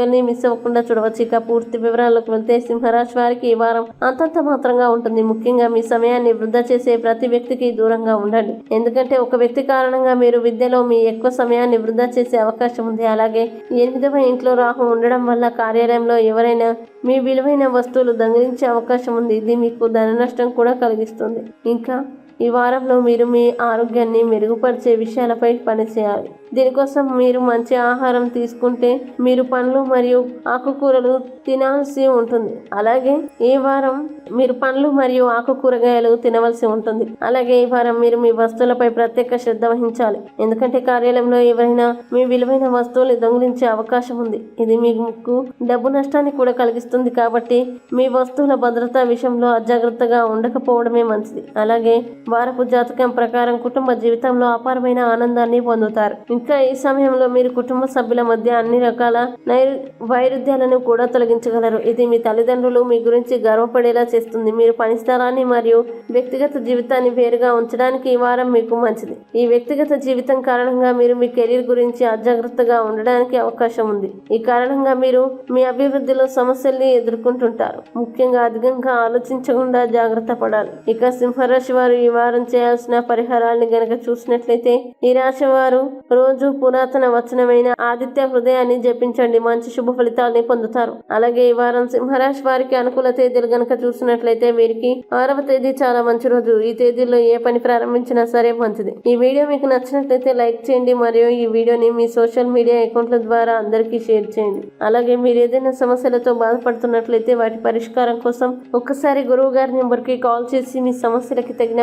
వీడియోని మిస్ అవ్వకుండా చూడవచ్చు. ఇక పూర్తి వివరాలకు వెళ్తే సింహరాశి వారికి ఈ వారం అంతంత మాత్రంగా ఉంటుంది. ముఖ్యంగా మీ సమయాన్ని వృధా చేసే ప్రతి వ్యక్తికి దూరంగా ఉండండి. ఎందుకంటే ఒక వ్యక్తి కారణంగా మీరు విద్యలో మీ ఎక్కువ సమయాన్ని వృధా చేసే అవకాశం ఉంది. అలాగే ఎనిమిదవ ఇంట్లో రాహు ఉండడం వల్ల కార్యాలయంలో ఎవరైనా మీ విలువైన వస్తువులు దొంగిలించే అవకాశం ఉంది. ఇది మీకు ధన నష్టం కూడా కలిగిస్తుంది. ఇంకా ఈ వారంలో మీరు మీ ఆరోగ్యాన్ని మెరుగుపరిచే విషయాలపై పనిచేయాలి దీనికోసం మీరు మంచి ఆహారం తీసుకుంటే మీరు పండ్లు మరియు ఆకుకూరలు తినాల్సి ఉంటుంది. అలాగే ఈ వారం మీరు పండ్లు మరియు ఆకుకూరగాయలు తినవలసి ఉంటుంది. అలాగే ఈ వారం మీరు మీ వస్తువులపై ప్రత్యేక శ్రద్ధ వహించాలి. ఎందుకంటే కార్యాలయంలో ఎవరైనా మీ విలువైన వస్తువులు దొంగిలించే అవకాశం ఉంది. ఇది మీకు డబ్బు నష్టాన్ని కూడా కలిగిస్తుంది కాబట్టి మీ వస్తువుల భద్రత విషయంలో అజాగ్రత్తగా ఉండకపోవడమే మంచిది. అలాగే వారపు జాతకం ప్రకారం కుటుంబ జీవితంలో అపారమైన ఆనందాన్ని పొందుతారు. ఇంకా ఈ సమయంలో మీరు కుటుంబ సభ్యుల మధ్య అన్ని రకాల నైరు వైరుధ్యాలను కూడా తొలగించగలరు. ఇది మీ తల్లిదండ్రులు మీ గురించి గర్వపడేలా చేస్తుంది. మీరు పని స్థలాన్ని మరియు వ్యక్తిగత జీవితాన్ని వేరుగా ఉంచడానికి ఈ వారం మీకు మంచిది. ఈ వ్యక్తిగత జీవితం కారణంగా మీరు మీ కెరీర్ గురించి అజాగ్రత్తగా ఉండడానికి అవకాశం ఉంది. ఈ కారణంగా మీరు మీ అభివృద్ధిలో సమస్యల్ని ఎదుర్కొంటుంటారు. ముఖ్యంగా అధికంగా ఆలోచించకుండా జాగ్రత్త పడాలి. ఇక సింహరాశి వారు ఈ వారం చేయాల్సిన పరిహారాన్ని గనక చూసినట్లయితే నిరాశ వారు రోజు పురాతన వచనమైన ఆదిత్య హృదయాన్ని జపించండి. మంచి శుభ ఫలితాలని పొందుతారు. అలాగే ఈ వారం సింహరాశి వారికి అనుకూల తేదీలు గనక చూసినట్లయితే వీరికి ఆరవ తేదీ చాలా మంచి రోజు. ఈ తేదీలో ఏ పని ప్రారంభించినా సరే మంచిది. ఈ వీడియో మీకు నచ్చినట్లయితే లైక్ చేయండి. మరియు ఈ వీడియోని మీ సోషల్ మీడియా అకౌంట్ల ద్వారా అందరికీ షేర్ చేయండి. అలాగే మీరు ఏదైనా సమస్యలతో బాధపడుతున్నట్లయితే వాటి పరిష్కారం కోసం ఒక్కసారి గురువు గారి నెంబర్కి కాల్ చేసి మీ సమస్యలకి తగిన